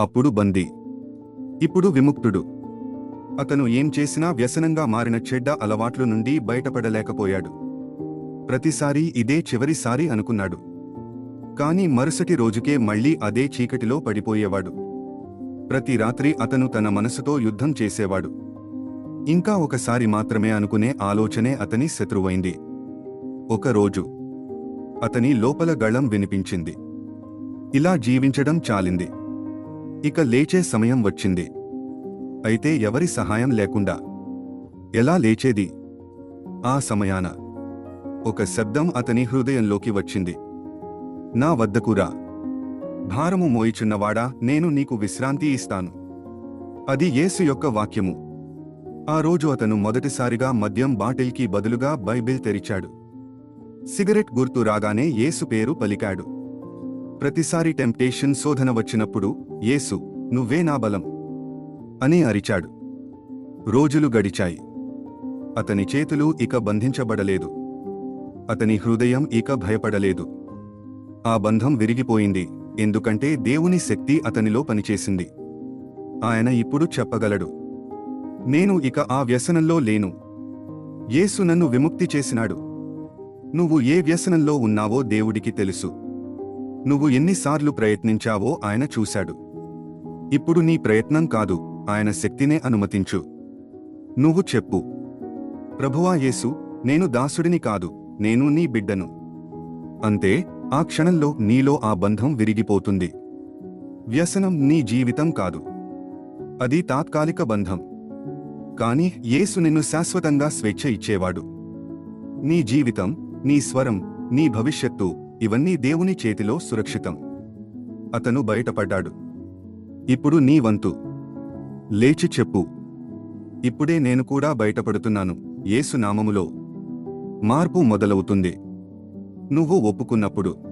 అప్పుడు బందీ. ఇప్పుడు విముక్తుడు. అతను ఏం చేసినా వ్యసనంగా మారిన చెడ్డ అలవాట్ల నుండి బయటపడలేకపోయాడు. ప్రతిసారీ ఇదే చివరిసారి అనుకున్నాడు. కాని మరుసటి రోజుకే మళ్ళీ అదే చీకటిలో పడిపోయేవాడు. ప్రతి రాత్రి అతను తన మనసుతో యుద్ధం చేసేవాడు. ఇంకా ఒకసారి మాత్రమే అనుకునే ఆలోచనే అతని శత్రువైంది. ఒకరోజు అతని లోపల గళం వినిపించింది. ఇలా జీవించడం చాలింది. ఇక లేచే సమయం వచ్చింది. అయితే ఎవరి సహాయం లేకుండా ఎలా లేచేది? ఆ సమయాన ఒక శబ్దం అతని హృదయంలోకి వచ్చింది. నా వద్దకురా భారము మోయిచున్నవాడా నేను నీకు విశ్రాంతి ఇస్తాను. అది యేసు యొక్క వాక్యము. ఆ రోజు అతను మొదటిసారిగా మద్యం బాటిల్కి బదులుగా బైబిల్ తెరిచాడు. సిగరెట్ గుర్తు రాగానే యేసు పేరు పలికాడు. ప్రతిసారి టెంప్టేషన్ శోధన వచ్చినప్పుడు యేసు నువ్వే నా బలం అని అరిచాడు. రోజులు గడిచాయి. అతని చేతులు ఇక బంధించబడలేదు. అతని హృదయం ఇక భయపడలేదు. ఆ బంధం విరిగిపోయింది ఎందుకంటే దేవుని శక్తి అతనిలో పనిచేసింది. ఆయన ఇప్పుడు చెప్పగలడు. నేను ఇక ఆ వ్యసనంలో లేను. యేసు నన్ను విముక్తి చేసినాడు. నువ్వు ఏ వ్యసనంలో ఉన్నావో దేవుడికి తెలుసు. నువ్వు ఎన్నిసార్లు ప్రయత్నించావో ఆయన చూశాడు. ఇప్పుడు నీ ప్రయత్నం కాదు ఆయన శక్తినే అనుమతించు. నువ్వు చెప్పు. ప్రభువా యేసు నేను దాసుడిని కాదు నేను నీ బిడ్డను. అంతే ఆ క్షణంలో నీలో ఆ బంధం విరిగిపోతుంది. వ్యసనం నీ జీవితం కాదు. అది తాత్కాలిక బంధం. కాని యేసు నిన్ను శాశ్వతంగా స్వేచ్ఛ ఇచ్చేవాడు. నీ జీవితం నీ స్వరం నీ భవిష్యత్తు ఇవన్నీ దేవుని చేతిలో సురక్షితం. అతను బయటపడ్డాడు. ఇప్పుడు నీ వంతు. లేచి చెప్పు. ఇప్పుడే నేను కూడా బయటపడుతున్నాను. ఏసునామములో మార్పు మొదలవుతుంది. నువ్వు ఒప్పుకున్నప్పుడు.